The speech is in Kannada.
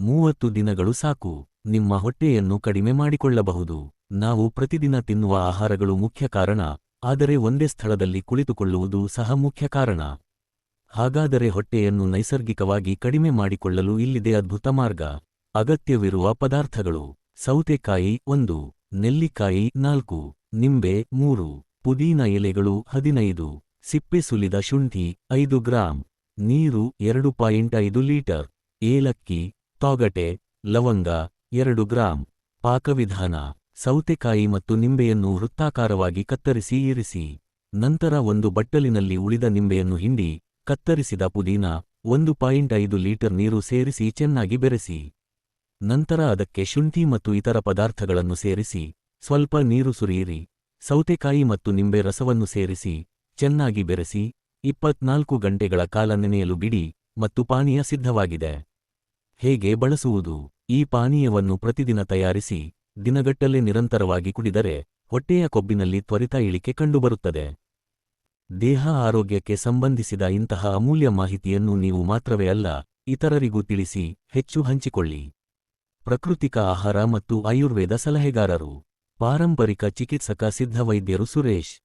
ಮೂವತ್ತು ದಿನಗಳು ಸಾಕು. ನಿಮ್ಮ ಹೊಟ್ಟೆಯನ್ನು ಕಡಿಮೆ ಮಾಡಿಕೊಳ್ಳಬಹುದು. ನಾವು ಪ್ರತಿದಿನ ತಿನ್ನುವ ಆಹಾರಗಳು ಮುಖ್ಯ ಕಾರಣ. ಆದರೆ ಒಂದೇ ಸ್ಥಳದಲ್ಲಿ ಕುಳಿತುಕೊಳ್ಳುವುದು ಸಹ ಮುಖ್ಯ ಕಾರಣ. ಹಾಗಾದರೆ ಹೊಟ್ಟೆಯನ್ನು ನೈಸರ್ಗಿಕವಾಗಿ ಕಡಿಮೆ ಮಾಡಿಕೊಳ್ಳಲು ಇಲ್ಲಿದೆ ಅದ್ಭುತ ಮಾರ್ಗ. ಅಗತ್ಯವಿರುವ ಪದಾರ್ಥಗಳು. ಸೌತೆಕಾಯಿ ಒಂದು. ನೆಲ್ಲಿಕಾಯಿ ನಾಲ್ಕು. ನಿಂಬೆ ಮೂರು. ಪುದೀನ ಎಲೆಗಳು ಹದಿನೈದು. ಸಿಪ್ಪೆ ಸುಲಿದ ಶುಂಠಿ ಐದು ಗ್ರಾಂ. ನೀರು ಎರಡು ಪಾಯಿಂಟ್ ಐದು ಲೀಟರ್. ಏಲಕ್ಕಿ ತೊಗಟೆ ಲವಂಗ, ಎರಡು ಗ್ರಾಂ, ಪಾಕವಿಧಾನ, ಸೌತೆಕಾಯಿ ಮತ್ತು ನಿಂಬೆಯನ್ನು ವೃತ್ತಾಕಾರವಾಗಿ ಕತ್ತರಿಸಿ ಇರಿಸಿ. ನಂತರ ಒಂದು ಬಟ್ಟಲಿನಲ್ಲಿ ಉಳಿದ ನಿಂಬೆಯನ್ನು ಹಿಂಡಿ, ಕತ್ತರಿಸಿದ ಪುದೀನ, ಒಂದು ಪಾಯಿಂಟ್ ಐದು ಲೀಟರ್ ನೀರು ಸೇರಿಸಿ ಚೆನ್ನಾಗಿ ಬೆರೆಸಿ. ನಂತರ ಅದಕ್ಕೆ ಶುಂಠಿ ಮತ್ತು ಇತರ ಪದಾರ್ಥಗಳನ್ನು ಸೇರಿಸಿ, ಸ್ವಲ್ಪ ನೀರು ಸುರಿಯಿರಿ. ಸೌತೆಕಾಯಿ ಮತ್ತು ನಿಂಬೆ ರಸವನ್ನು ಸೇರಿಸಿ, ಚೆನ್ನಾಗಿ ಬೆರೆಸಿ, ಇಪ್ಪತ್ನಾಲ್ಕು ಗಂಟೆಗಳ ಕಾಲ ನೆನೆಯಲು ಬಿಡಿ ಮತ್ತು ಪಾನೀಯ ಸಿದ್ಧವಾಗಿದೆ. ಹೇಗೆ ಬಳಸುವುದು? ಈ ಪಾನೀಯವನ್ನು ಪ್ರತಿದಿನ ತಯಾರಿಸಿ, ದಿನಗಟ್ಟಲೆ ನಿರಂತರವಾಗಿ ಕುಡಿದರೆ ಹೊಟ್ಟೆಯ ಕೊಬ್ಬಿನಲ್ಲಿ ತ್ವರಿತ ಇಳಿಕೆ ಕಂಡುಬರುತ್ತದೆ. ದೇಹ ಆರೋಗ್ಯಕ್ಕೆ ಸಂಬಂಧಿಸಿದ ಇಂತಹ ಅಮೂಲ್ಯ ಮಾಹಿತಿಯನ್ನು ನೀವು ಮಾತ್ರವೇ ಅಲ್ಲ, ಇತರರಿಗೂ ತಿಳಿಸಿ, ಹೆಚ್ಚು ಹಂಚಿಕೊಳ್ಳಿ. ಪ್ರಕೃತಿಕ ಆಹಾರ ಮತ್ತು ಆಯುರ್ವೇದ ಸಲಹೆಗಾರರು. ಪಾರಂಪರಿಕ ಚಿಕಿತ್ಸಕ ಸಿದ್ಧವೈದ್ಯರು ಸುರೇಶ್.